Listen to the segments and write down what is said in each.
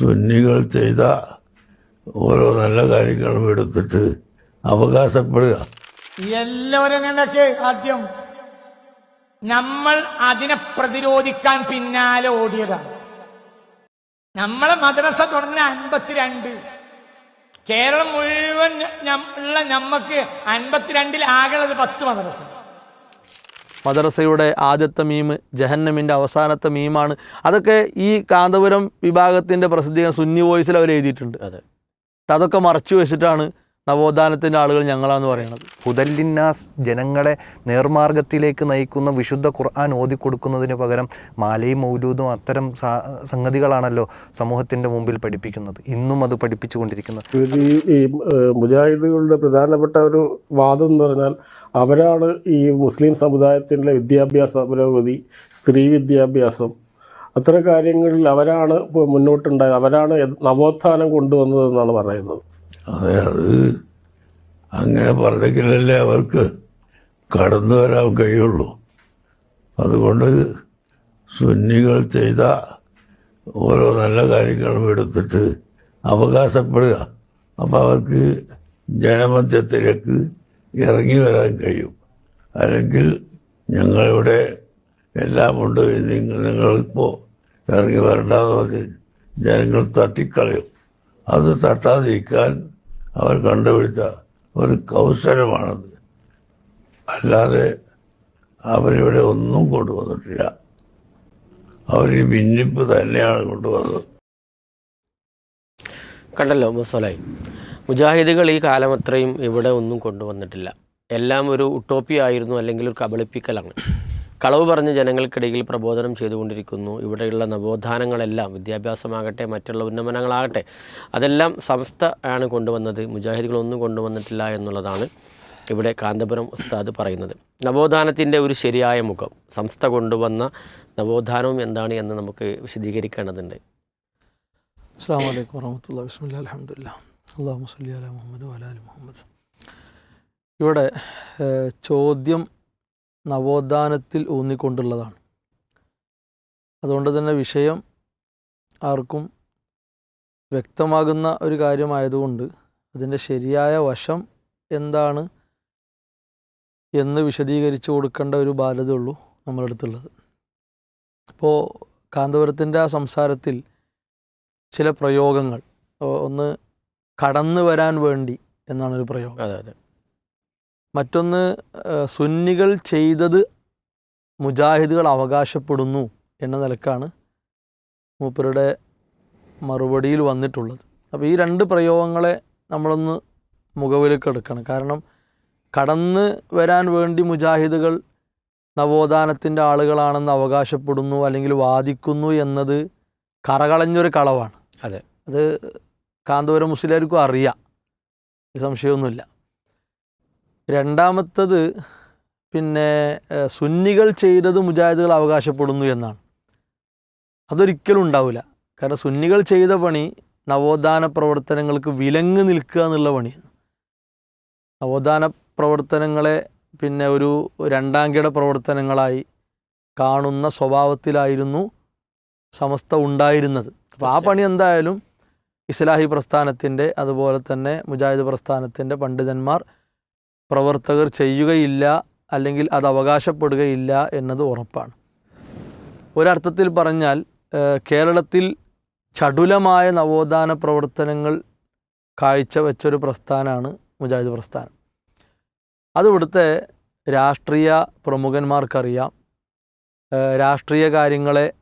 സുന്നികൾ ചെയ്ത ഓരോ നല്ല കാര്യങ്ങളും എടുത്തിട്ട് അവകാശപ്പെടുക. എല്ലാവരും കണ്ടൊക്കെ ആദ്യം നമ്മൾ അതിനെ പ്രതിരോധിക്കാൻ പിന്നാലെ ഓടിയതാണ് നമ്മളെ മദ്രസ തുടങ്ങിയ അൻപത്തിരണ്ട്. കേരളം മുഴുവൻ ഉള്ള നമ്മക്ക് അൻപത്തിരണ്ടിൽ ആകെയുള്ളത് പത്ത് മദ്രസ. മദ്രസയുടെ ആദ്യത്തെ മീം ജഹന്നമിന്റെ അവസാനത്തെ മീമാണ്. അതൊക്കെ ഈ കാന്തപുരം വിഭാഗത്തിന്റെ പ്രസിദ്ധീകരണം സുന്നി വോയിസിൽ അവർ എഴുതിയിട്ടുണ്ട് അതെ. അതൊക്കെ മറച്ചു വെച്ചിട്ടാണ് നവോത്ഥാനത്തിന്റെ ആളുകൾ ഞങ്ങളാന്ന് പറയുന്നത് ഹുദല്ലിന്നാസ് ജനങ്ങളെ നേർമാർഗത്തിലേക്ക് നയിക്കുന്ന വിശുദ്ധ ഖുർആൻ ഓതിക്കൊടുക്കുന്നതിന് പകരം മാലയും മൗലൂദും അത്തരം സംഗതികളാണല്ലോ സമൂഹത്തിന്റെ മുമ്പിൽ പഠിപ്പിക്കുന്നത്. ഇന്നും അത് പഠിപ്പിച്ചുകൊണ്ടിരിക്കുന്നത്. കൊണ്ടിരിക്കുന്നത് ഈ ഈ മുജാഹിദുകളുടെ പ്രധാനപ്പെട്ട ഒരു വാദം എന്ന് പറഞ്ഞാൽ അവരാണ് ഈ മുസ്ലിം സമുദായത്തിന്റെ വിദ്യാഭ്യാസ പുരോഗതി സ്ത്രീ വിദ്യാഭ്യാസം. അത്തരം കാര്യങ്ങളിൽ അവരാണ് ഇപ്പോൾ മുന്നോട്ടുണ്ടായത്. അവരാണ് നവോത്ഥാനം കൊണ്ടുവന്നതെന്നാണ് പറയുന്നത്. അതെ അത് അങ്ങനെ പറഞ്ഞെങ്കിലല്ലേ അവർക്ക് കടന്നു വരാൻ കഴിയുള്ളൂ. അതുകൊണ്ട് സുന്നികൾ ചെയ്ത ഓരോ നല്ല കാര്യങ്ങളും എടുത്തിട്ട് അവകാശപ്പെടുക. അപ്പം അവർക്ക് ജനമധ്യത്തിലേക്ക് ഇറങ്ങി വരാൻ കഴിയും. അല്ലെങ്കിൽ ഞങ്ങളിവിടെ എല്ലാമുണ്ട് നിങ്ങൾ നിങ്ങളിപ്പോൾ ഇറങ്ങി വരണ്ടെന്ന് പറഞ്ഞ് ജനങ്ങൾ തട്ടിക്കളയും. അത് തട്ടാതിരിക്കാൻ അവർ കണ്ടുപിടിച്ച ഒരു കൗശലമാണത്. അല്ലാതെ അവരിവിടെ ഒന്നും കൊണ്ടുവന്നിട്ടില്ല. അവർ ഈ ഭിന്നിപ്പ് തന്നെയാണ് കൊണ്ടുവന്നത്. കണ്ടല്ലോ മുസലായി മുജാഹിദുകൾ ഈ കാലം അത്രയും ഇവിടെ ഒന്നും കൊണ്ടുവന്നിട്ടില്ല. എല്ലാം ഒരു ഉട്ടോപ്പി ആയിരുന്നു അല്ലെങ്കിൽ ഒരു കബളിപ്പിക്കലാണ്. കളവ് പറഞ്ഞ് ജനങ്ങൾക്കിടയിൽ പ്രബോധനം ചെയ്തുകൊണ്ടിരിക്കുന്നു. ഇവിടെയുള്ള നവോത്ഥാനങ്ങളെല്ലാം വിദ്യാഭ്യാസമാകട്ടെ മറ്റുള്ള ഉന്നമനങ്ങളാകട്ടെ അതെല്ലാം സംസ്ഥ ആണ് കൊണ്ടുവന്നത്. മുജാഹിദുകളൊന്നും കൊണ്ടുവന്നിട്ടില്ല എന്നുള്ളതാണ് ഇവിടെ കാന്തപുരം ഉസ്താദ് പറയുന്നത്. നവോത്ഥാനത്തിന്റെ ഒരു ശരിയായ മുഖം സംസ്ഥ കൊണ്ടുവന്ന നവോത്ഥാനവും എന്താണ് എന്ന് നമുക്ക് വിശദീകരിക്കേണ്ടതുണ്ട്. അസ്സാം വലൈക്കും മുഹമ്മദ് ഇവിടെ ചോദ്യം നവോത്ഥാനത്തിൽ ഊന്നിക്കൊണ്ടുള്ളതാണ്. അതുകൊണ്ട് തന്നെ വിഷയം ആർക്കും വ്യക്തമാകുന്ന ഒരു കാര്യമായതുകൊണ്ട് അതിന്റെ ശരിയായ വശം എന്താണ് എന്ന് വിശദീകരിച്ചു കൊടുക്കേണ്ട ഒരു ബാധ്യത ഉള്ളൂ നമ്മുടെ അടുത്തുള്ളത്. അപ്പോൾ കാന്തപുരത്തിന്റെ ആ സംസാരത്തിൽ ചില പ്രയോഗങ്ങൾ ഒന്ന് കടന്നു വരാൻ വേണ്ടി എന്നാണ് ഒരു പ്രയോഗം. അതെ അതെ. മറ്റൊന്ന് സുന്നികൾ ചെയ്തത് മുജാഹിദുകൾ അവകാശപ്പെടുന്നു എന്ന നിലക്കാണ് മൂപ്പരുടെ മറുപടിയിൽ വന്നിട്ടുള്ളത്. അപ്പോൾ ഈ രണ്ട് പ്രയോഗങ്ങളെ നമ്മളൊന്ന് മുഖവിലേക്ക് എടുക്കണം. കാരണം കടന്ന് വരാൻ വേണ്ടി മുജാഹിദുകൾ നവോത്ഥാനത്തിന്റെ ആളുകളാണെന്ന് അവകാശപ്പെടുന്നു അല്ലെങ്കിൽ വാദിക്കുന്നു എന്നത് കറകളഞ്ഞൊരു കളവാണ്. അതെ. അത് കാന്തപുരം മുസ്ലിയാർക്കും അറിയാം. സംശയമൊന്നുമില്ല. രണ്ടാമത്തത് പിന്നെ സുന്നികൾ ചെയ്തത് മുജാഹിദുകൾ അവകാശപ്പെടുന്നു എന്നാണ്. അതൊരിക്കലും ഉണ്ടാവില്ല. കാരണം സുന്നികൾ ചെയ്ത പണി നവോത്ഥാന പ്രവർത്തനങ്ങൾക്ക് വിലങ്ങ് നിൽക്കുക എന്നുള്ള പണിയാണ്. നവോത്ഥാന പ്രവർത്തനങ്ങളെ പിന്നെ ഒരു രണ്ടാംകിട പ്രവർത്തനങ്ങളായി കാണുന്ന സ്വഭാവത്തിലായിരുന്നു സമസ്ത ഉണ്ടായിരുന്നത്. അപ്പോൾ ആ പണി എന്തായാലും ഇസ്ലാഹി പ്രസ്ഥാനത്തിന്റെ അതുപോലെ തന്നെ മുജാഹിദ് പ്രസ്ഥാനത്തിന്റെ പണ്ഡിതന്മാർ പ്രവർത്തകർ ചെയ്യുകയില്ല അല്ലെങ്കിൽ അത് അവകാശപ്പെടുകയില്ല എന്നത് ഉറപ്പാണ്. ഒരർത്ഥത്തിൽ പറഞ്ഞാൽ കേരളത്തിൽ ചടുലമായ നവോത്ഥാന പ്രവർത്തനങ്ങൾ കാഴ്ചവെച്ചൊരു പ്രസ്ഥാനമാണ് മുജാഹിദ് പ്രസ്ഥാനം. അത് ഇവിടുത്തെ രാഷ്ട്രീയ പ്രമുഖന്മാർക്കറിയാം. രാഷ്ട്രീയ കാര്യങ്ങളെ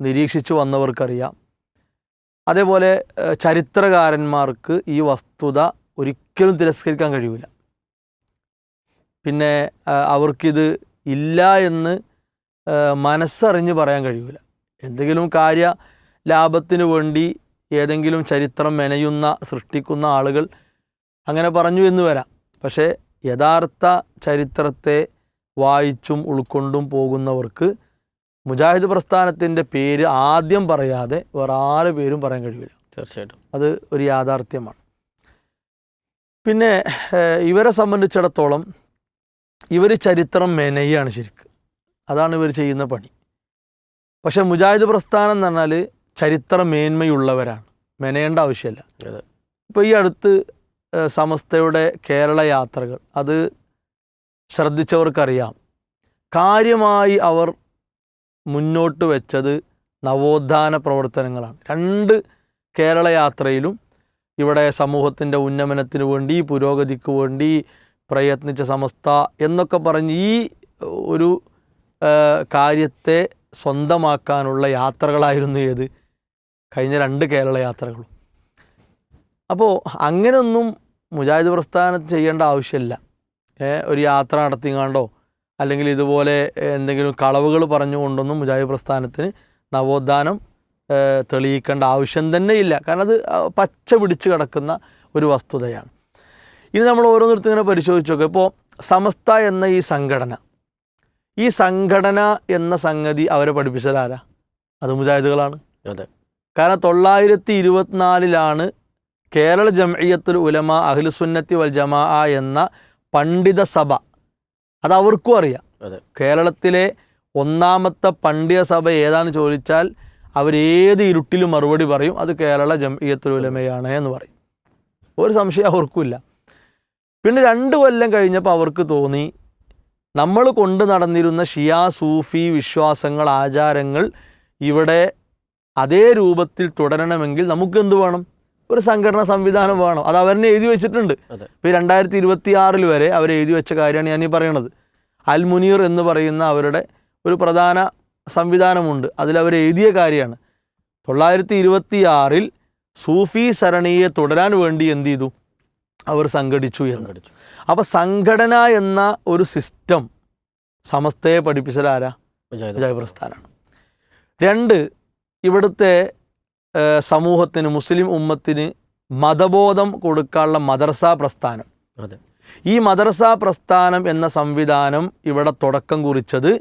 നിരീക്ഷിച്ചു വന്നവർക്കറിയാം. അതേപോലെ ചരിത്രകാരന്മാർക്ക് ഈ വസ്തുത ഒരിക്കലും തിരസ്കരിക്കാൻ കഴിയില്ല പിന്നെ അവർക്കിത് ഇല്ല എന്ന് മനസ്സറിഞ്ഞ് പറയാൻ കഴിയില്ല എന്തെങ്കിലും കാര്യ ലാഭത്തിന് വേണ്ടി ഏതെങ്കിലും ചരിത്രം മെനയുന്ന സൃഷ്ടിക്കുന്ന ആളുകൾ അങ്ങനെ പറഞ്ഞു എന്ന് വരാം. പക്ഷേ യഥാർത്ഥ ചരിത്രത്തെ വായിച്ചും ഉൾക്കൊണ്ടും പോകുന്നവർക്ക് മുജാഹിദ് പ്രസ്ഥാനത്തിന്റെ പേര് ആദ്യം പറയാതെ വേറെ ആറ് പേരും പറയാൻ കഴിയില്ല തീർച്ചയായിട്ടും. അത് ഒരു യാഥാർത്ഥ്യമാണ്. പിന്നെ ഇവരെ സംബന്ധിച്ചിടത്തോളം ഇവർ ചരിത്രം മെനയാണ് ശരിക്ക്. അതാണ് ഇവർ ചെയ്യുന്ന പണി. പക്ഷെ മുജാഹിദ് പ്രസ്ഥാനം എന്ന് പറഞ്ഞാൽ ചരിത്ര മേന്മയുള്ളവരാണ്. മെനയേണ്ട ആവശ്യമില്ല ഇപ്പോൾ ഈ അടുത്ത് സമസ്തയുടെ കേരള യാത്രകൾ അത് ശ്രദ്ധിച്ചവർക്കറിയാം. കാര്യമായി അവർ മുന്നോട്ട് വെച്ചത് നവോത്ഥാന പ്രവർത്തനങ്ങളാണ്. രണ്ട് കേരള യാത്രയിലും ഇവിടെ സമൂഹത്തിന്റെ ഉന്നമനത്തിന് വേണ്ടി പുരോഗതിക്ക് വേണ്ടി പ്രയത്നിച്ച സമസ്ത എന്നൊക്കെ പറഞ്ഞ് ഈ ഒരു കാര്യത്തെ സ്വന്തമാക്കാനുള്ള യാത്രകളായിരുന്നു ഏത്? കഴിഞ്ഞ രണ്ട് കേരള യാത്രകളും. അപ്പോൾ അങ്ങനെയൊന്നും മുജാഹിദ് പ്രസ്ഥാനം ചെയ്യേണ്ട ആവശ്യമില്ല ഒരു യാത്ര നടത്തിങ്ങാണ്ടോ അല്ലെങ്കിൽ ഇതുപോലെ എന്തെങ്കിലും കളവുകൾ പറഞ്ഞുകൊണ്ടൊന്നും മുജാഹിദ് പ്രസ്ഥാനത്തിന് നവോത്ഥാനം തെളിയിക്കേണ്ട ആവശ്യം തന്നെ ഇല്ല കാരണം അത് പച്ച പിടിച്ച് കിടക്കുന്ന ഒരു വസ്തുതയാണ്. ഇനി നമ്മൾ ഓരോന്നിടത്തും ഇങ്ങനെ പരിശോധിച്ച് നോക്കുക ഇപ്പോൾ സമസ്ത എന്ന ഈ സംഘടന ഈ സംഘടന എന്ന സംഗതി അവരെ പഠിപ്പിച്ചതാരാ അത് മുജാഹിദുകളാണ്. അതെ. കാരണം തൊള്ളായിരത്തി ഇരുപത്തിനാലിലാണ് കേരള ജംഇയ്യത്തുൽ ഉലമ അഖിലുസുന്നത്തി വൽ ജമാ എന്ന പണ്ഡിത സഭ. അത് അവർക്കും അറിയാം. അതെ. കേരളത്തിലെ ഒന്നാമത്തെ പണ്ഡിത സഭ ഏതാന്ന് ചോദിച്ചാൽ അവരേത് ഇരുട്ടിലും മറുപടി പറയും അത് കേരള ജംഇയ്യത്തുൽ ഉലമയാണ് എന്ന് പറയും. ഒരു സംശയം അവർക്കുമില്ല. പിന്നെ രണ്ട് കൊല്ലം കഴിഞ്ഞപ്പോൾ അവർക്ക് തോന്നി നമ്മൾ കൊണ്ടു നടന്നിരുന്ന ഷിയാ സൂഫി വിശ്വാസങ്ങൾ ആചാരങ്ങൾ ഇവിടെ അതേ രൂപത്തിൽ തുടരണമെങ്കിൽ നമുക്ക് എന്ത് വേണം? ഒരു സംഘടനാ സംവിധാനം വേണം. അത് അവരെന്നെ എഴുതി വെച്ചിട്ടുണ്ട്. ഇപ്പോൾ രണ്ടായിരത്തി ഇരുപത്തി ആറിൽ വരെ അവർ എഴുതി വെച്ച കാര്യമാണ് ഞാൻ ഈ പറയണത്. അൽ മുനീർ എന്ന് പറയുന്ന അവരുടെ ഒരു പ്രധാന സംവിധാനമുണ്ട്. അതിലവർ എഴുതിയ കാര്യമാണ്. തൊള്ളായിരത്തി ഇരുപത്തി ആറിൽ സൂഫി സരണിയെ തുടരാൻ വേണ്ടി എന്ത് ചെയ്തു? അവർ സംഘടിച്ചു എന്ന്. സംഘടിച്ചു അപ്പോൾ സംഘടന എന്ന ഒരു സിസ്റ്റം സമസ്തയെ പഠിപ്പിച്ചതാരാ മുജാഹിദ് പ്രസ്ഥാനാണ് രണ്ട് ഇവിടുത്തെ സമൂഹത്തിന് മുസ്ലിം ഉമ്മത്തിന് മതബോധം കൊടുക്കാനുള്ള മദർസ പ്രസ്ഥാനം. അതെ. ഈ മദർസ പ്രസ്ഥാനം എന്ന സംവിധാനം ഇവിടെ തുടക്കം കുറിച്ചത്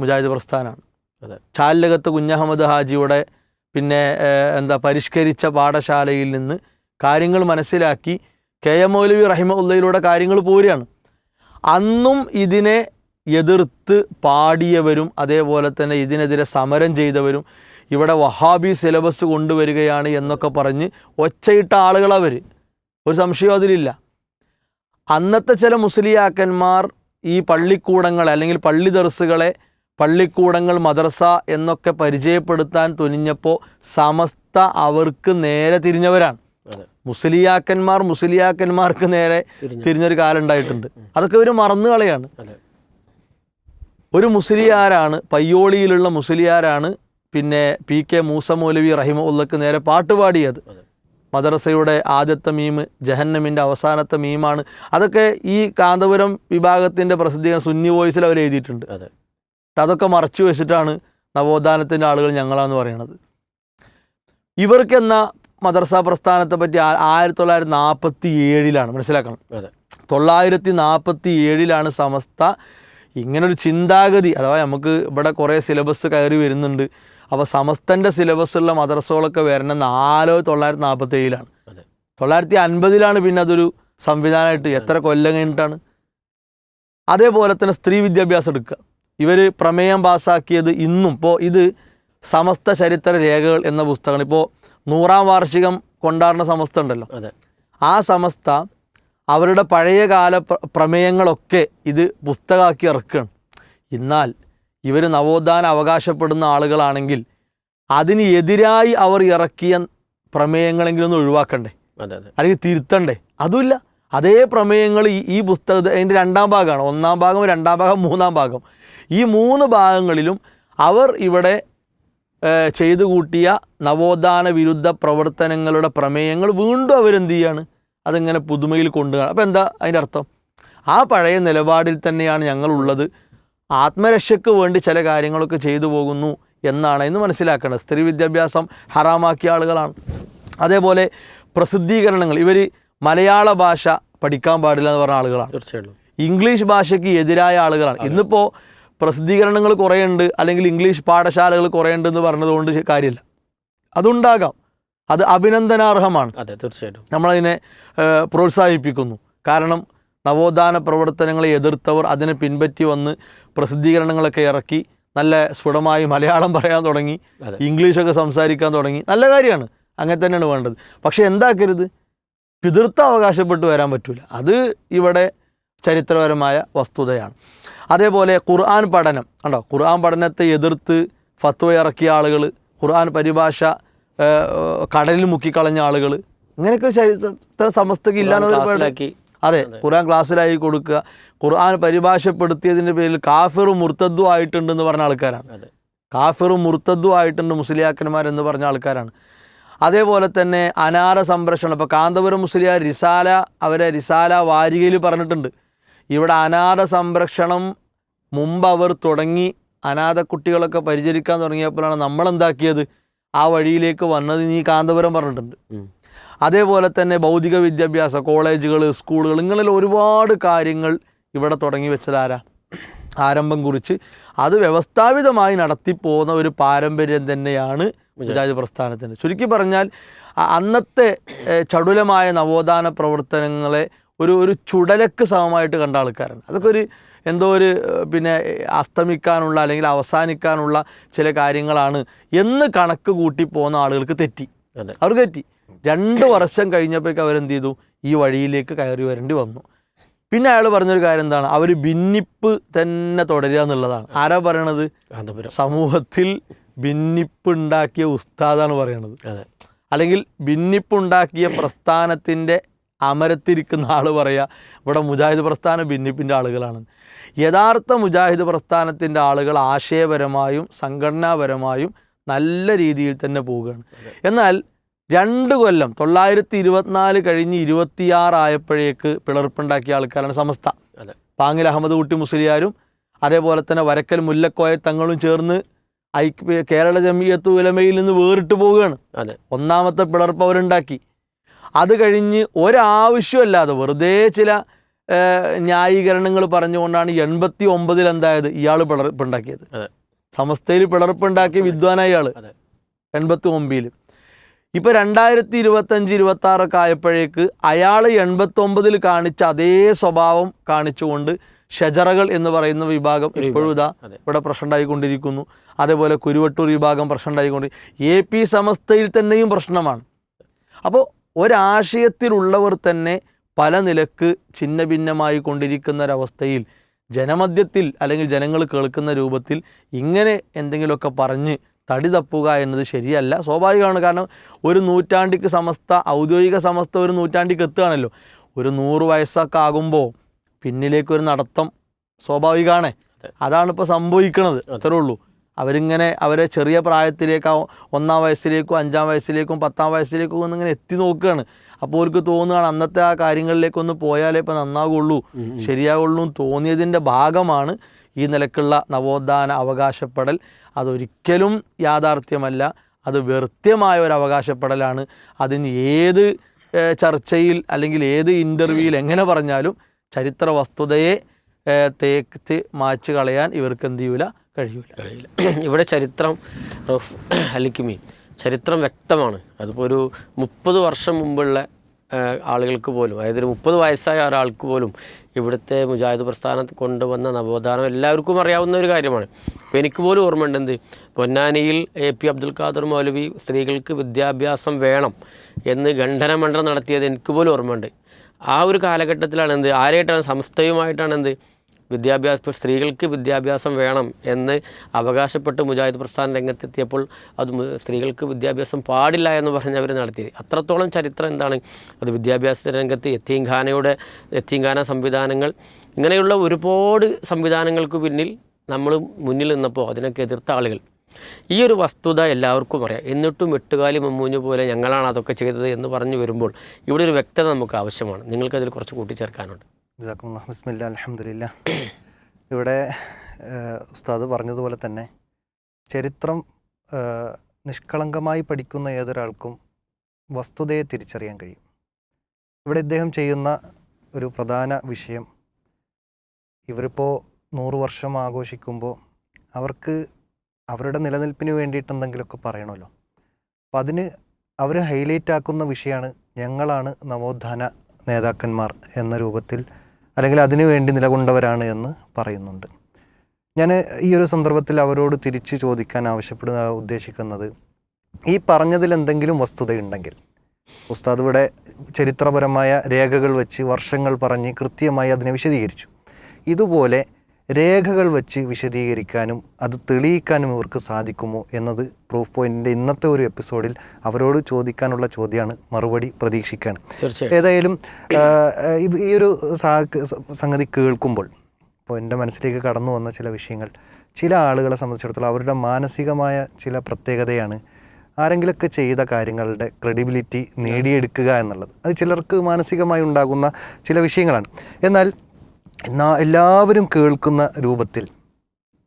മുജാഹിദ് പ്രസ്ഥാനാണ്. അതെ. ചാലകത്ത് കുഞ്ഞഹമ്മദ് ഹാജിയുടെ പിന്നെ എന്താ പരിഷ്കരിച്ച പാഠശാലയിൽ നിന്ന് കാര്യങ്ങൾ മനസ്സിലാക്കി കെ എം മൗലവി റഹിമുല്ലയിലൂടെ കാര്യങ്ങൾ പോരുകയാണ്. അന്നും ഇതിനെ എതിർത്ത് പാടിയവരും അതേപോലെ തന്നെ ഇതിനെതിരെ സമരം ചെയ്തവരും ഇവിടെ വഹാബി സിലബസ് കൊണ്ടുവരികയാണ് എന്നൊക്കെ പറഞ്ഞ് ഒച്ചയിട്ട ആളുകളവർ ഒരു സംശയം അതിലില്ല. അന്നത്തെ ചില മുസ്ലിയാക്കന്മാർ ഈ പള്ളിക്കൂടങ്ങൾ അല്ലെങ്കിൽ പള്ളി ദർസുകളെ പള്ളിക്കൂടങ്ങൾ മദർസ എന്നൊക്കെ പരിചയപ്പെടുത്താൻ തുനിഞ്ഞപ്പോൾ സമസ്ത അവർക്ക് നേരെ തിരിഞ്ഞവരാണ്. മുസ്ലിയാക്കന്മാർ മുസ്ലിയാക്കന്മാർക്ക് നേരെ തിരിഞ്ഞു. തിരിഞ്ഞൊരു കാലം ഉണ്ടായിട്ടുണ്ട് അതൊക്കെ ഒരു മറന്നു കളയാണ് ഒരു മുസ്ലിയാരാണ് പയ്യോളിയിലുള്ള മുസ്ലിയാരാണ് പിന്നെ പി കെ മൂസ മൗലവി റഹിമുള്ളക്ക് നേരെ പാട്ടുപാടിയത്. മദ്രസയുടെ ആദ്യത്തെ മീം ജഹന്നമിന്റെ അവസാനത്തെ മീമാണ്. അതൊക്കെ ഈ കാന്തപുരം വിഭാഗത്തിന്റെ പ്രസിദ്ധീകരണം സുന്നി വോയിസിൽ അവർ എഴുതിയിട്ടുണ്ട്. അതെ. അതൊക്കെ മറച്ചു വെച്ചിട്ടാണ് നവോത്ഥാനത്തിന്റെ ആളുകൾ ഞങ്ങളാന്ന് പറയണത്. ഇവർക്കെന്ന മദർസ പ്രസ്ഥാനത്തെ പറ്റി ആയിരത്തി തൊള്ളായിരത്തി നാൽപ്പത്തി ഏഴിലാണ് മനസ്സിലാക്കണം. അതെ. തൊള്ളായിരത്തി നാൽപ്പത്തി ഏഴിലാണ് സമസ്ത ഇങ്ങനൊരു ചിന്താഗതി. അഥവാ നമുക്ക് ഇവിടെ കുറേ സിലബസ് കയറി വരുന്നുണ്ട്. അപ്പോൾ സമസ്തന്റെ സിലബസുള്ള മദ്രസകളൊക്കെ വരണം നാലോ തൊള്ളായിരത്തി നാൽപ്പത്തി ഏഴിലാണ് അതെ. തൊള്ളായിരത്തി അൻപതിലാണ് പിന്നെ അതൊരു സംവിധാനമായിട്ട് എത്ര കൊല്ലം കഴിഞ്ഞിട്ടാണ്? അതേപോലെ തന്നെ സ്ത്രീ വിദ്യാഭ്യാസം എടുക്കുക. ഇവർ പ്രമേയം പാസ്സാക്കിയത് ഇന്നും. ഇപ്പോൾ ഇത് സമസ്ത ചരിത്ര രേഖകൾ എന്ന പുസ്തകമാണ്. ഇപ്പോൾ നൂറാം വാർഷികം കൊണ്ടാടുന്ന സമസ്ത ഉണ്ടല്ലോ അതെ. ആ സമസ്ത അവരുടെ പഴയകാല പ്ര- പ്രമേയങ്ങളൊക്കെ ഇത് പുസ്തകമാക്കി ഇറക്കുകയാണ്. എന്നാൽ ഇവർ നവോത്ഥാനം അവകാശപ്പെടുന്ന ആളുകളാണെങ്കിൽ അതിന് എതിരായി അവർ ഇറക്കിയ പ്രമേയങ്ങളെങ്കിലും ഒന്ന് ഒഴിവാക്കണ്ടേ? അതെ അതെ. അല്ലെങ്കിൽ തിരുത്തണ്ടേ? അതുമില്ല. അതേ പ്രമേയങ്ങൾ ഈ ഈ പുസ്തകത്തിൽ അതിന്റെ രണ്ടാം ഭാഗമാണ്. ഒന്നാം ഭാഗം രണ്ടാം ഭാഗം മൂന്നാം ഭാഗം. ഈ മൂന്ന് ഭാഗങ്ങളിലും അവർ ഇവിടെ ചെയ്തു കൂട്ടിയ നവോത്ഥാന വിരുദ്ധ പ്രവർത്തനങ്ങളുടെ പ്രമേയങ്ങൾ വീണ്ടും അവരെന്ത് ചെയ്യാണ്? അതിങ്ങനെ പുതുമയിൽ കൊണ്ടുപോകണം അപ്പോൾ എന്താ അതിന്റെ അർത്ഥം? ആ പഴയ നിലപാടിൽ തന്നെയാണ് ഞങ്ങളുള്ളത്. ആത്മരക്ഷയ്ക്ക് വേണ്ടി ചില കാര്യങ്ങളൊക്കെ ചെയ്തു പോകുന്നു എന്നാണ് ഇന്ന് മനസ്സിലാക്കേണ്ടത്. സ്ത്രീ വിദ്യാഭ്യാസം ഹറാമാക്കിയ ആളുകളാണ്. അതേപോലെ പ്രസിദ്ധീകരണങ്ങൾ. ഇവർ മലയാള ഭാഷ പഠിക്കാൻ പാടില്ല എന്ന് പറഞ്ഞ ആളുകളാണ്. തീർച്ചയായിട്ടും. ഇംഗ്ലീഷ് ഭാഷയ്ക്ക് എതിരായ ആളുകളാണ്. ഇന്നിപ്പോൾ പ്രസിദ്ധീകരണങ്ങൾ കുറേ ഉണ്ട് അല്ലെങ്കിൽ ഇംഗ്ലീഷ് പാഠശാലകൾ കുറേ ഉണ്ട് എന്ന് പറഞ്ഞതുകൊണ്ട് കാര്യമില്ല. അതുണ്ടാകാം. അത് അഭിനന്ദനാർഹമാണ്. അതെ തീർച്ചയായിട്ടും. നമ്മളതിനെ പ്രോത്സാഹിപ്പിക്കുന്നു. കാരണം നവോത്ഥാന പ്രവർത്തനങ്ങളെ എതിർത്തവർ അതിനെ പിൻപറ്റി വന്ന് പ്രസിദ്ധീകരണങ്ങളൊക്കെ ഇറക്കി നല്ല സ്ഫുടമായി മലയാളം പറയാൻ തുടങ്ങി. ഇംഗ്ലീഷൊക്കെ സംസാരിക്കാൻ തുടങ്ങി. നല്ല കാര്യമാണ്. അങ്ങനെ തന്നെയാണ് വേണ്ടത്. പക്ഷേ എന്താക്കരുത്? പിതൃത്വം അവകാശപ്പെട്ട് വരാൻ പറ്റില്ല അത് ഇവിടെ ചരിത്രപരമായ വസ്തുതയാണ്. അതേപോലെ ഖുർആൻ പഠനം. കണ്ടോ? ഖുർആൻ പഠനത്തെ എതിർത്ത് ഫത്വ ഇറക്കിയ ആളുകൾ ഖുർആൻ പരിഭാഷ കടലിൽ മുക്കിക്കളഞ്ഞ ആളുകൾ ഇങ്ങനെയൊക്കെ ചരിത്ര സമസ്തക്ക് ക്ലാസ്സിലാക്കി അതെ ഖുർആൻ ക്ലാസ്സിലായി കൊടുക്കുക. ഖുർആൻ പരിഭാഷപ്പെടുത്തിയതിന്റെ പേരിൽ കാഫിറും മുർത്തദ്ദും ആയിട്ടുണ്ടെന്ന് പറഞ്ഞ ആൾക്കാരാണ്. കാഫിറും മുർത്തദ്ദും ആയിട്ടുണ്ട് മുസ്ലിയാക്കന്മാരെന്ന് പറഞ്ഞ ആൾക്കാരാണ്. അതേപോലെ തന്നെ അനാര സംരക്ഷണം. ഇപ്പോൾ കാന്തപുരം മുസ്ലിയാർ റിസാല അവരെ റിസാല വാരികയിൽ പറഞ്ഞിട്ടുണ്ട്. ഇവിടെ അനാഥ സംരക്ഷണം മുമ്പ് അവർ തുടങ്ങി അനാഥ കുട്ടികളൊക്കെ പരിചരിക്കാൻ തുടങ്ങിയപ്പോഴാണ് നമ്മൾ എന്താക്കിയത് ആ വഴിയിലേക്ക് വന്നത് നീ കാന്തപുരം പറഞ്ഞിട്ടുണ്ട്. അതേപോലെ തന്നെ ഭൗതിക വിദ്യാഭ്യാസ കോളേജുകൾ സ്കൂളുകൾ ഇങ്ങനെ ഒരുപാട് കാര്യങ്ങൾ ഇവിടെ തുടങ്ങി വെച്ചതാരാ ആരംഭം കുറിച്ച്. അത് വ്യവസ്ഥാപിതമായി നടത്തിപ്പോകുന്ന ഒരു പാരമ്പര്യം തന്നെയാണ് മുജാഹിദ് പ്രസ്ഥാനത്തിന്റെ. ചുരുക്കി പറഞ്ഞാൽ അന്നത്തെ ചടുലമായ നവോത്ഥാന പ്രവർത്തനങ്ങളെ ഒരു ഒരു ചുടലക്ക് സമമായിട്ട് കണ്ട ആൾക്കാരാണ്. അതൊക്കെ ഒരു എന്തോ ഒരു പിന്നെ അസ്തമിക്കാനുള്ള അല്ലെങ്കിൽ അവസാനിക്കാനുള്ള ചില കാര്യങ്ങളാണ് എന്ന് കണക്ക് കൂട്ടി പോകുന്ന ആളുകൾക്ക് തെറ്റി. അവർക്ക് തെറ്റി. രണ്ട് വർഷം കഴിഞ്ഞപ്പോഴേക്ക് അവരെന്ത് ചെയ്തു? ഈ വഴിയിലേക്ക് കയറി വരേണ്ടി വന്നു. പിന്നെ അയാൾ പറഞ്ഞൊരു കാര്യം എന്താണ്? അവർ ഭിന്നിപ്പ് തന്നെ തുടരുക എന്നുള്ളതാണ്. ആരാ പറയണത്? സമൂഹത്തിൽ ഭിന്നിപ്പ് ഉണ്ടാക്കിയ ഉസ്താദാണ് പറയണത്. അതെ. അല്ലെങ്കിൽ ഭിന്നിപ്പുണ്ടാക്കിയ പ്രസ്ഥാനത്തിന്റെ അമരത്തിരിക്കുന്ന ആൾ പറയുക ഇവിടെ മുജാഹിദ് പ്രസ്ഥാനം ഭിന്നിപ്പിന്റെ ആളുകളാണ്. യഥാർത്ഥ മുജാഹിദ് പ്രസ്ഥാനത്തിന്റെ ആളുകൾ ആശയപരമായും സംഘടനാപരമായും നല്ല രീതിയിൽ തന്നെ പോവുകയാണ്. എന്നാൽ രണ്ട് കൊല്ലം തൊള്ളായിരത്തി ഇരുപത്തിനാല് കഴിഞ്ഞ് ഇരുപത്തിയാറായപ്പോഴേക്ക് പിളർപ്പുണ്ടാക്കിയ ആൾക്കാരാണ് സമസ്ത. അതെ. പാങ്ങിൽ അഹമ്മദ് കുട്ടി മുസ്ലിയാരും അതേപോലെ തന്നെ വരക്കൽ മുല്ലക്കോയ തങ്ങളും ചേർന്ന് ഐക്യ കേരള ജമിയത്ത് ഉലമയിൽ നിന്ന് വേറിട്ട് പോവുകയാണ്. അതെ. ഒന്നാമത്തെ പിളർപ്പ് അവരുണ്ടാക്കി. അത് കഴിഞ്ഞ് ഒരാവശ്യമല്ലാതെ വെറുതെ ചില ന്യായീകരണങ്ങൾ പറഞ്ഞുകൊണ്ടാണ് എൺപത്തി ഒമ്പതിൽ എന്തായത് ഇയാൾ പിളർപ്പുണ്ടാക്കിയത് സമസ്തയിൽ പിളർപ്പുണ്ടാക്കിയ വിദ്വാനായ ഇയാൾ. എൺപത്തി ഒമ്പതിൽ ഇപ്പോൾ രണ്ടായിരത്തി ഇരുപത്തഞ്ച് ഇരുപത്തി ആറൊക്കെ ആയപ്പോഴേക്ക് അയാൾ എൺപത്തൊമ്പതിൽ കാണിച്ച അതേ സ്വഭാവം കാണിച്ചുകൊണ്ട് ഷജറകൾ എന്ന് പറയുന്ന വിഭാഗം ഇപ്പോഴും ഇതാ. ഇവിടെ പ്രശ്നമുണ്ടായിക്കൊണ്ടിരിക്കുന്നു. അതേപോലെ കുരുവട്ടൂർ വിഭാഗം പ്രശ്നമുണ്ടായിക്കൊണ്ട്. എ പി സമസ്തയിൽ തന്നെയും പ്രശ്നമാണ്. അപ്പോൾ ഒരാശയത്തിലുള്ളവർ തന്നെ പല നിലയ്ക്ക് ഛിന്ന ഭിന്നമായി കൊണ്ടിരിക്കുന്ന ഒരവസ്ഥയിൽ ജനമധ്യത്തിൽ അല്ലെങ്കിൽ ജനങ്ങൾ കേൾക്കുന്ന രൂപത്തിൽ ഇങ്ങനെ എന്തെങ്കിലുമൊക്കെ പറഞ്ഞ് തടി തപ്പുക എന്നത് ശരിയല്ല. സ്വാഭാവികമാണ്. കാരണം ഒരു നൂറ്റാണ്ടിക്ക് സമസ്ത ഔദ്യോഗിക സമസ്ത ഒരു നൂറ്റാണ്ടിക്ക് എത്തുകയാണല്ലോ. ഒരു നൂറ് വയസ്സൊക്കെ ആകുമ്പോൾ പിന്നിലേക്കൊരു നടത്തം സ്വാഭാവികമാണ് അതാണ് ഇപ്പോൾ സംഭവിക്കുന്നത് അത്രേ ഉള്ളൂ. അവരിങ്ങനെ അവരെ ചെറിയ പ്രായത്തിലേക്ക് ഒന്നാം വയസ്സിലേക്കും അഞ്ചാം വയസ്സിലേക്കും പത്താം വയസ്സിലേക്കും ഒന്നിങ്ങനെ എത്തി നോക്കുകയാണ്. അപ്പോൾ അവർക്ക് തോന്നുകയാണ് അന്നത്തെ ആ കാര്യങ്ങളിലേക്കൊന്ന് പോയാലേ ഇപ്പം നന്നാകുള്ളൂ ശരിയാകുള്ളൂ എന്ന് തോന്നിയതിന്റെ ഭാഗമാണ് ഈ നിലക്കുള്ള നവോത്ഥാന അവകാശപ്പെടൽ. അതൊരിക്കലും യാഥാർത്ഥ്യമല്ല അത് വൃത്യമായ ഒരു അവകാശപ്പെടലാണ്. അതിന് ഏത് ചർച്ചയിൽ അല്ലെങ്കിൽ ഏത് ഇന്റർവ്യൂവിൽ എങ്ങനെ പറഞ്ഞാലും ചരിത്ര വസ്തുതയെ തേക്ക് മാച്ച് കളയാൻ ഇവർക്ക് എന്ത് ചെയ്യൂല കഴിയൂല. കഴിയില്ല. ഇവിടെ ചരിത്രം അലിക്കുമി ചരിത്രം വ്യക്തമാണ്. അതിപ്പോൾ ഒരു മുപ്പത് വർഷം മുമ്പുള്ള ആളുകൾക്ക് പോലും അതായത് ഒരു മുപ്പത് വയസ്സായ ഒരാൾക്ക് പോലും ഇവിടുത്തെ മുജാഹിദ് പ്രസ്ഥാനം കൊണ്ടുവന്ന നവോത്ഥാനം എല്ലാവർക്കും അറിയാവുന്ന ഒരു കാര്യമാണ്. ഇപ്പോൾ എനിക്ക് പോലും ഓർമ്മയുണ്ട് എന്ത്? പൊന്നാനിയിൽ എ പി അബ്ദുൽ ഖാദർ മൗലവി സ്ത്രീകൾക്ക് വിദ്യാഭ്യാസം വേണം എന്ന് ഖണ്ഡനമണ്ഡലം നടത്തിയത് എനിക്ക് പോലും ഓർമ്മയുണ്ട്. ആ ഒരു കാലഘട്ടത്തിലാണ് എന്ത്? ആരായിട്ടാണ് സംസ്ഥയുമായിട്ടാണ് എന്ത്? വിദ്യാഭ്യാസ സ്ത്രീകൾക്ക് വിദ്യാഭ്യാസം വേണം എന്ന് അവകാശപ്പെട്ട് മുജാഹിദ് പ്രസ്ഥാന രംഗത്തെത്തിയപ്പോൾ അത് സ്ത്രീകൾക്ക് വിദ്യാഭ്യാസം പാടില്ല എന്ന് പറഞ്ഞ് അവർ നടത്തിയത്. അത്രത്തോളം ചരിത്രം എന്താണ്? അത് വിദ്യാഭ്യാസ രംഗത്ത് യത്തീംഖാനയുടെ യത്തീംഖാന സംവിധാനങ്ങൾ ഇങ്ങനെയുള്ള ഒരുപാട് സംവിധാനങ്ങൾക്ക് പിന്നിൽ നമ്മൾ മുന്നിൽ നിന്നപ്പോൾ അതിനൊക്കെ എതിർത്ത ആളുകൾ. ഈ ഒരു വസ്തുത എല്ലാവർക്കും അറിയാം. എന്നിട്ടും എട്ടുകാലി മമ്മൂഞ്ഞു പോലെ ഞങ്ങളാണ് അതൊക്കെ ചെയ്തത് എന്ന് പറഞ്ഞു വരുമ്പോൾ ഇവിടെ ഒരു വ്യക്തത നമുക്ക് ആവശ്യമാണ്. നിങ്ങൾക്കതിൽ കുറച്ച് കൂട്ടിച്ചേർക്കാനുണ്ട്. ബിസ്മില്ല അലഹമില്ല ഇവിടെ ഉസ്താദ് പറഞ്ഞതുപോലെ തന്നെ ചരിത്രം നിഷ്കളങ്കമായി പഠിക്കുന്ന ഏതൊരാൾക്കും വസ്തുതയെ തിരിച്ചറിയാൻ കഴിയും. ഇവിടെ ഇദ്ദേഹം ചെയ്യുന്ന ഒരു പ്രധാന വിഷയം ഇവരിപ്പോൾ നൂറ് വർഷം ആഘോഷിക്കുമ്പോൾ അവർക്ക് അവരുടെ നിലനിൽപ്പിന് വേണ്ടിയിട്ട് എന്തെങ്കിലുമൊക്കെ പറയണമല്ലോ. അപ്പം അതിന് അവർ ഹൈലൈറ്റ് ആക്കുന്ന വിഷയമാണ് ഞങ്ങളാണ് നവോത്ഥാന നേതാക്കന്മാർ എന്ന രൂപത്തിൽ അല്ലെങ്കിൽ അതിനു വേണ്ടി നിലകൊണ്ടവരാണ് എന്ന് പറയുന്നുണ്ട്. ഞാൻ ഈ ഒരു സന്ദർഭത്തിൽ അവരോട് തിരിച്ച് ചോദിക്കാൻ ആവശ്യപ്പെടുന്ന ഉദ്ദേശിക്കുന്നത് ഈ പറഞ്ഞതിൽ എന്തെങ്കിലും വസ്തുതയുണ്ടെങ്കിൽ ഉസ്താദ് ഇവിടെ ചരിത്രപരമായ രേഖകൾ വെച്ച് വർഷങ്ങൾ പറഞ്ഞ് കൃത്യമായി അതിനെ വിശദീകരിച്ചു. ഇതുപോലെ രേഖകൾ വെച്ച് വിശദീകരിക്കാനും അത് തെളിയിക്കാനും ഇവർക്ക് സാധിക്കുമോ എന്നത് പ്രൂഫ് പോയിന്റിന്റെ ഇന്നത്തെ ഒരു എപ്പിസോഡിൽ അവരോട് ചോദിക്കാനുള്ള ചോദ്യമാണ് മറുപടി പ്രതീക്ഷിക്കുകയാണ് ഏതായാലും ഈ- ഒരു സംഗതി കേൾക്കുമ്പോൾ ഇപ്പോൾ എന്റെ മനസ്സിലേക്ക് കടന്നു വന്ന ചില വിഷയങ്ങൾ ചില ആളുകളെ സംബന്ധിച്ചിടത്തോളം അവരുടെ മാനസികമായ ചില പ്രത്യേകതയാണ് ആരെങ്കിലുമൊക്കെ ചെയ്ത കാര്യങ്ങളുടെ ക്രെഡിബിലിറ്റി നേടിയെടുക്കുക എന്നുള്ളത്. അത് ചിലർക്ക് മാനസികമായി ഉണ്ടാകുന്ന ചില വിഷയങ്ങളാണ്. എന്നാൽ എന്നാ എല്ലാവരും കേൾക്കുന്ന രൂപത്തിൽ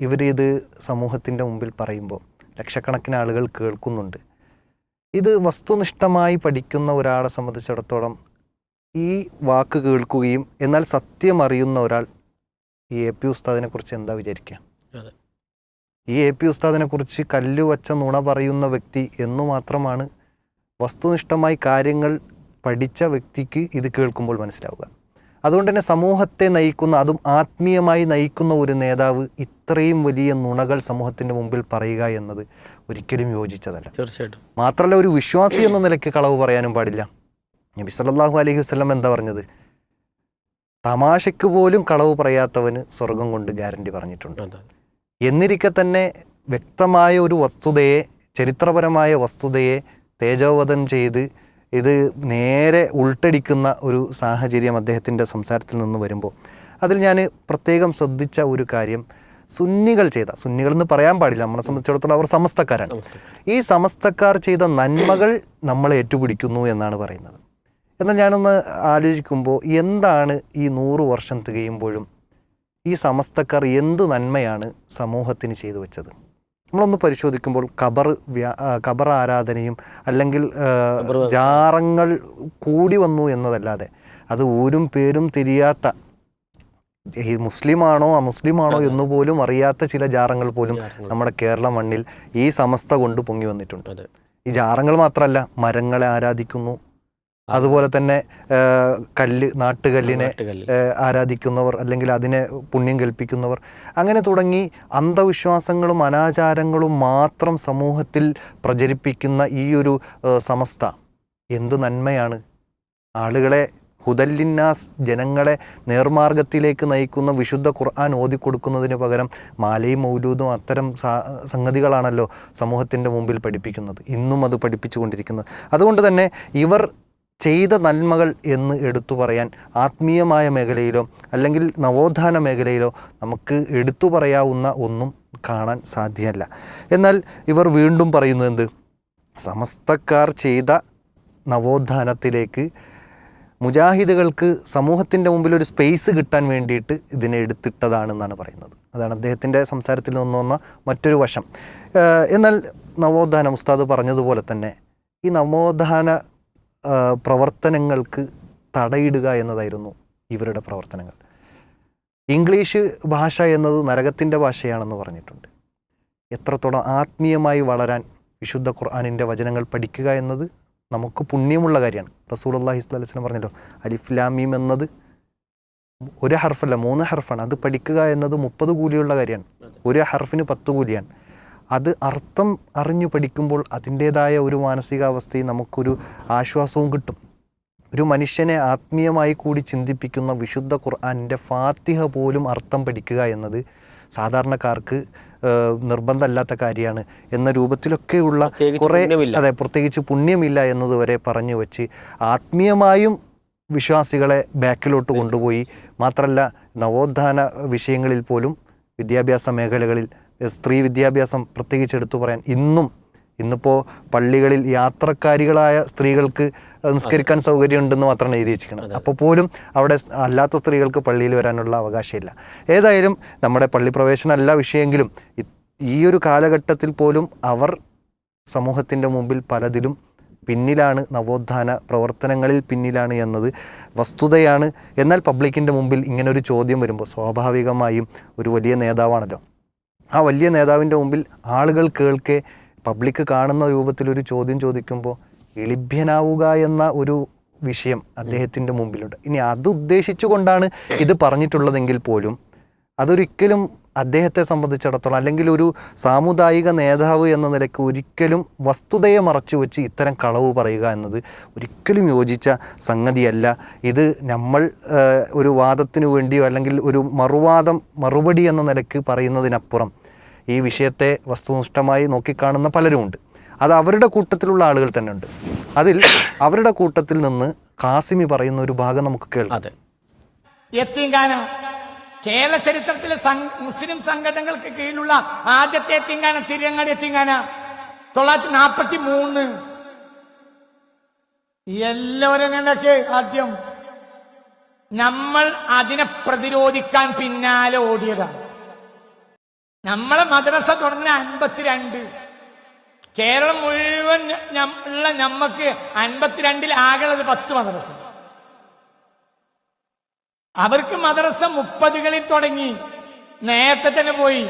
ഇവരിത് സമൂഹത്തിന്റെ മുമ്പിൽ പറയുമ്പോൾ ലക്ഷക്കണക്കിന് ആളുകൾ കേൾക്കുന്നുണ്ട്. ഇത് വസ്തുനിഷ്ഠമായി പഠിക്കുന്ന ഒരാളെ സംബന്ധിച്ചിടത്തോളം ഈ വാക്ക് കേൾക്കുകയും എന്നാൽ സത്യം അറിയുന്ന ഒരാൾ ഈ എ പി ഉസ്താദിനെ കുറിച്ച് എന്താ വിചാരിക്കുക. ഈ എ പി ഉസ്താദിനെ കുറിച്ച് കല്ലുവച്ച നുണ പറയുന്ന വ്യക്തി എന്നു മാത്രമാണ് വസ്തുനിഷ്ഠമായി കാര്യങ്ങൾ പഠിച്ച വ്യക്തിക്ക് ഇത് കേൾക്കുമ്പോൾ മനസ്സിലാവുക. അതുകൊണ്ട് തന്നെ സമൂഹത്തെ നയിക്കുന്ന അതും ആത്മീയമായി നയിക്കുന്ന ഒരു നേതാവ് ഇത്രയും വലിയ നുണകൾ സമൂഹത്തിന്റെ മുമ്പിൽ പറയുക എന്നത് ഒരിക്കലും യോജിച്ചതല്ല. തീർച്ചയായിട്ടും. മാത്രമല്ല ഒരു വിശ്വാസി എന്ന നിലയ്ക്ക് കളവ് പറയാനും പാടില്ല. നബി സല്ലല്ലാഹു അലൈഹി വസല്ലം എന്താ പറഞ്ഞത്? തമാശയ്ക്ക് പോലും കളവ് പറയാത്തവന് സ്വർഗം കൊണ്ട് ഗ്യാരണ്ടി പറഞ്ഞിട്ടുണ്ട്. എന്നിരിക്കെ തന്നെ വ്യക്തമായ ഒരു വസ്തുതയെ ചരിത്രപരമായ വസ്തുതയെ തേജോവധം ചെയ്ത് ഇത് നേരെ ഉൾട്ടടിക്കുന്ന ഒരു സാഹചര്യം അദ്ദേഹത്തിന്റെ സംസാരത്തിൽ നിന്ന് വരുമ്പോൾ അതിൽ ഞാൻ പ്രത്യേകം ശ്രദ്ധിച്ച ഒരു കാര്യം. സുന്നികൾ ചെയ്ത സുന്നികൾ എന്ന് പറയാൻ പാടില്ല നമ്മളെ സംബന്ധിച്ചിടത്തോളം അവർ സമസ്തക്കാരാണ്. ഈ സമസ്തക്കാർ ചെയ്ത നന്മകൾ നമ്മളെ ഏറ്റുപിടിക്കുന്നു എന്നാണ് പറയുന്നത്. എന്നാൽ ഞാനൊന്ന് ആലോചിക്കുമ്പോൾ എന്താണ് ഈ നൂറ് വർഷം തികയുമ്പോഴും ഈ സമസ്തക്കാർ എന്ത് നന്മയാണ് സമൂഹത്തിന് ചെയ്തു വെച്ചത്? നമ്മളൊന്ന് പരിശോധിക്കുമ്പോൾ കബർ കബർ ആരാധനയും അല്ലെങ്കിൽ. ജാറങ്ങൾ കൂടി വന്നു എന്നതല്ലാതെ അത് ഊരും പേരും തിരിയാത്ത ഈ മുസ്ലിമാണോ അമുസ്ലിമാണോ എന്ന് പോലും അറിയാത്ത ചില ജാറങ്ങൾ പോലും നമ്മുടെ കേരള മണ്ണിൽ ഈ സമസ്ത കൊണ്ട് പൊങ്ങി വന്നിട്ടുണ്ട്. ഈ ജാറങ്ങൾ മാത്രമല്ല മരങ്ങളെ ആരാധിക്കുന്നു അതുപോലെ തന്നെ കല്ല് നാട്ടുകല്ലിനെ ആരാധിക്കുന്നവർ അല്ലെങ്കിൽ അതിനെ പുണ്യം കൽപ്പിക്കുന്നവർ. അങ്ങനെ തുടങ്ങി അന്ധവിശ്വാസങ്ങളും അനാചാരങ്ങളും മാത്രം സമൂഹത്തിൽ പ്രചരിപ്പിക്കുന്ന ഈ ഒരു സമസ്ത എന്ത് നന്മയാണ്. ആളുകളെ ഹുദല്ലിന്നാസ് ജനങ്ങളെ നേർമാർഗത്തിലേക്ക് നയിക്കുന്ന വിശുദ്ധ ഖുർആൻ ഓതിക്കൊടുക്കുന്നതിന് പകരം മാലയും മൗലൂദും അത്തരം സംഗതികളാണല്ലോ സമൂഹത്തിന്റെ മുമ്പിൽ പഠിപ്പിക്കുന്നത്. ഇന്നും അത് പഠിപ്പിച്ചുകൊണ്ടിരിക്കുന്നത്. അതുകൊണ്ട് തന്നെ ഇവർ ചെയ്ത നന്മകൾ എന്ന് എടുത്തു പറയാൻ ആത്മീയമായ മേഖലയിലോ അല്ലെങ്കിൽ നവോത്ഥാന മേഖലയിലോ നമുക്ക് എടുത്തു പറയാവുന്ന ഒന്നും കാണാൻ സാധ്യമല്ല. എന്നാൽ ഇവർ വീണ്ടും പറയുന്നു എന്ത്? സമസ്തക്കാർ ചെയ്ത നവോത്ഥാനത്തിലേക്ക് മുജാഹിദുകൾക്ക് സമൂഹത്തിന്റെ മുമ്പിൽ ഒരു സ്പേസ് കിട്ടാൻ വേണ്ടിയിട്ട് ഇതിനെ എടുത്തിട്ടതാണെന്നാണ് പറയുന്നത്. അതാണ് അദ്ദേഹത്തിന്റെ സംസാരത്തിൽ നിന്ന് വന്ന മറ്റൊരു വശം. എന്നാൽ നവോത്ഥാനം ഉസ്താദ് പറഞ്ഞതുപോലെ തന്നെ ഈ നവോത്ഥാന പ്രവർത്തനങ്ങൾക്ക് തടയിടുക എന്നതായിരുന്നു ഇവരുടെ പ്രവർത്തനങ്ങൾ. ഇംഗ്ലീഷ് ഭാഷ എന്നത് നരകത്തിന്റെ ഭാഷയാണെന്ന് പറഞ്ഞിട്ടുണ്ട്. എത്രത്തോളം ആത്മീയമായി വളരാൻ വിശുദ്ധ ഖുർആാനിന്റെ വചനങ്ങൾ പഠിക്കുക എന്നത് നമുക്ക് പുണ്യമുള്ള കാര്യമാണ്. റസൂൽ അള്ളാഹി സ്വലം പറഞ്ഞല്ലോ അലിഫ്ലാമീം എന്നത് ഒരു ഹർഫല്ല മൂന്ന് ഹർഫാണ്. അത് പഠിക്കുക എന്നത് മുപ്പത് കൂലിയുള്ള കാര്യമാണ്. ഒരു ഹർഫിന് പത്ത് കൂലിയാണ്. അത് അർത്ഥം അറിഞ്ഞു പഠിക്കുമ്പോൾ അതിന്റേതായ ഒരു മാനസികാവസ്ഥയും നമുക്കൊരു ആശ്വാസവും കിട്ടും. ഒരു മനുഷ്യനെ ആത്മീയമായി കൂടി ചിന്തിപ്പിക്കുന്ന വിശുദ്ധ ഖുർആാനിന്റെ ഫാത്തിഹ പോലും അർത്ഥം പഠിക്കുക എന്നത് സാധാരണക്കാർക്ക് നിർബന്ധമല്ലാത്ത കാര്യമാണ്. എന്ന രൂപത്തിലൊക്കെയുള്ള കുറേ അതെ പ്രത്യേകിച്ച് പുണ്യമില്ല എന്നതുവരെ പറഞ്ഞു വെച്ച് ആത്മീയമായും വിശ്വാസികളെ ബാക്കിലോട്ട് കൊണ്ടുപോയി. മാത്രമല്ല നവോത്ഥാന വിഷയങ്ങളിൽ പോലും വിദ്യാഭ്യാസ മേഖലകളിൽ സ്ത്രീ വിദ്യാഭ്യാസം പ്രത്യേകിച്ച് എടുത്തു പറയാൻ ഇന്നും ഇന്നിപ്പോൾ പള്ളികളിൽ യാത്രക്കാരികളായ സ്ത്രീകൾക്ക് നിസ്കരിക്കാൻ സൗകര്യമുണ്ടെന്ന് മാത്രമാണ് എഴുതി വെച്ചിരിക്കുന്നത് അപ്പോൾ പോലും അവിടെ അല്ലാത്ത സ്ത്രീകൾക്ക് പള്ളിയിൽ വരാനുള്ള അവകാശമില്ല. ഏതായാലും നമ്മുടെ പള്ളി പ്രവേശനമല്ല വിഷയമെങ്കിലും ഈ ഒരു കാലഘട്ടത്തിൽ പോലും അവർ സമൂഹത്തിന്റെ മുമ്പിൽ പലതിലും പിന്നിലാണ് നവോത്ഥാന പ്രവർത്തനങ്ങളിൽ പിന്നിലാണ് എന്നത് വസ്തുതയാണ്. എന്നാൽ പബ്ലിക്കിന്റെ മുമ്പിൽ ഇങ്ങനൊരു ചോദ്യം വരുമ്പോൾ സ്വാഭാവികമായും ഒരു വലിയ നേതാവാണല്ലോ. ആ വലിയ നേതാവിന്റെ മുമ്പിൽ ആളുകൾ കേൾക്കെ പബ്ലിക് കാണുന്ന രൂപത്തിലൊരു ചോദ്യം ചോദിക്കുമ്പോൾ എളിഭ്യനാവുക എന്ന ഒരു വിഷയം അദ്ദേഹത്തിന്റെ മുമ്പിലുണ്ട്. ഇനി അത് ഉദ്ദേശിച്ചുകൊണ്ടാണ് ഇത് പറഞ്ഞിട്ടുള്ളതെങ്കിൽ പോലും അതൊരിക്കലും അദ്ദേഹത്തെ സംബന്ധിച്ചിടത്തോളം അല്ലെങ്കിൽ ഒരു സാമുദായിക നേതാവ് എന്ന നിലയ്ക്ക് ഒരിക്കലും വസ്തുതയെ മറച്ചു വെച്ച് ഇത്തരം കളവ് പറയുക എന്നത് ഒരിക്കലും യോജിച്ച സംഗതിയല്ല. ഇത് നമ്മൾ ഒരു വാദത്തിനു വേണ്ടിയോ അല്ലെങ്കിൽ ഒരു മറുവാദം മറുപടി എന്ന നിലയ്ക്ക് പറയുന്നതിനപ്പുറം ഈ വിഷയത്തെ വസ്തുനിഷ്ഠമായി നോക്കിക്കാണുന്ന പലരുമുണ്ട്. അത് അവരുടെ കൂട്ടത്തിലുള്ള ആളുകൾ തന്നെ ഉണ്ട് അതിൽ അവരുടെ കൂട്ടത്തിൽ നിന്ന് കാസിമി പറയുന്ന ഒരു ഭാഗം നമുക്ക് കേൾക്കാം. അതെ. കേരള ചരിത്രത്തിലെ മുസ്ലിം സംഘടനകൾക്ക് കീഴിലുള്ള ആദ്യത്തെ എത്തിങ്കാന തിരുവങ്ങാടി എത്തിങ്കാന തൊള്ളായിരത്തി നാൽപ്പത്തി മൂന്ന് എല്ലാവരും ഇടയ്ക്ക് ആദ്യം. നമ്മൾ അതിനെ പ്രതിരോധിക്കാൻ പിന്നാലെ ഓടിയതാണ്. നമ്മളെ മദ്രസ തുടങ്ങുന്ന അൻപത്തിരണ്ട്. കേരളം മുഴുവൻ ഉള്ള നമ്മക്ക് അൻപത്തിരണ്ടിൽ ആകെയുള്ളത് പത്ത് മദ്രസ. അവർക്ക് മദ്രസ മുപ്പതുകളിൽ തുടങ്ങി. നേരത്തെ തന്നെ പോയി.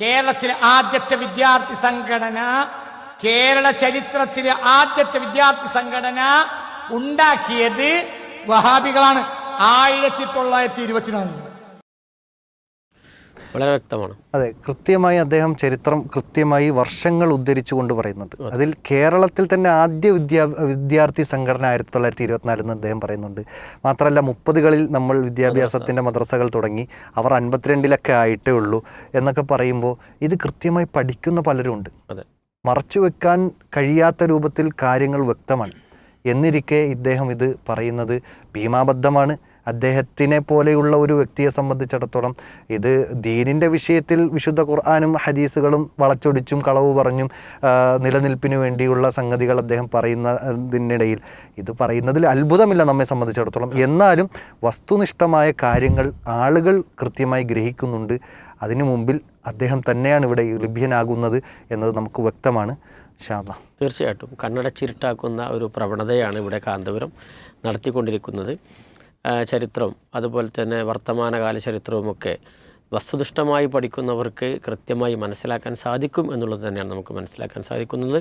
കേരളത്തിലെ ആദ്യത്തെ വിദ്യാർത്ഥി സംഘടന കേരള ചരിത്രത്തിലെ ആദ്യത്തെ വിദ്യാർത്ഥി സംഘടന ഉണ്ടാക്കിയത് വഹാബികളാണ്. ആയിരത്തി തൊള്ളായിരത്തി ഇരുപത്തിനാലിൽ വളരെ വ്യക്തമാണ്. അതെ കൃത്യമായി അദ്ദേഹം ചരിത്രം കൃത്യമായി വർഷങ്ങൾ ഉദ്ധരിച്ചുകൊണ്ട് പറയുന്നുണ്ട്. അതിൽ കേരളത്തിൽ തന്നെ ആദ്യ വിദ്യാ വിദ്യാർത്ഥി സംഘടന ആയിരത്തി തൊള്ളായിരത്തി ഇരുപത്തിനാലെന്ന് അദ്ദേഹം പറയുന്നുണ്ട്. മാത്രമല്ല മുപ്പതുകളിൽ നമ്മൾ വിദ്യാഭ്യാസത്തിന്റെ മദ്രസകൾ തുടങ്ങി അവർ അൻപത്തിരണ്ടിലൊക്കെ ആയിട്ടേ ഉള്ളൂ എന്നൊക്കെ പറയുമ്പോൾ ഇത് കൃത്യമായി പഠിക്കുന്ന പലരും ഉണ്ട്. മറച്ചു വെക്കാൻ കഴിയാത്ത രൂപത്തിൽ കാര്യങ്ങൾ വ്യക്തമാണ്. എന്നിരിക്കെ ഇദ്ദേഹം ഇത് പറയുന്നത് ഭീമാബദ്ധമാണ്. അദ്ദേഹത്തിനെ പോലെയുള്ള ഒരു വ്യക്തിയെ സംബന്ധിച്ചിടത്തോളം ഇത് ദീനിന്റെ വിഷയത്തിൽ വിശുദ്ധ ഖുർആാനും ഹദീസുകളും വളച്ചൊടിച്ചും കളവ് പറഞ്ഞും നിലനിൽപ്പിനു വേണ്ടിയുള്ള സംഗതികൾ അദ്ദേഹം പറയുന്നതിനിടയിൽ ഇത് പറയുന്നതിൽ അത്ഭുതമില്ല നമ്മെ സംബന്ധിച്ചിടത്തോളം. എന്നാലും വസ്തുനിഷ്ഠമായ കാര്യങ്ങൾ ആളുകൾ കൃത്യമായി ഗ്രഹിക്കുന്നുണ്ട്. അതിനു മുമ്പിൽ അദ്ദേഹം തന്നെയാണ് ഇവിടെ ലഭ്യനാകുന്നത് എന്നത് നമുക്ക് വ്യക്തമാണ്. ഷാദ തീർച്ചയായിട്ടും. കണ്ണടച്ചിരുട്ടാക്കുന്ന ഒരു പ്രവണതയാണ് ഇവിടെ കാന്തപുരം നടത്തിക്കൊണ്ടിരിക്കുന്നത്. ചരിത്രം അതുപോലെ തന്നെ വർത്തമാനകാല ചരിത്രവുമൊക്കെ വസ്തുനിഷ്ഠമായി പഠിക്കുന്നവർക്ക് കൃത്യമായി മനസ്സിലാക്കാൻ സാധിക്കും എന്നുള്ളത് തന്നെയാണ് നമുക്ക് മനസ്സിലാക്കാൻ സാധിക്കുന്നത്.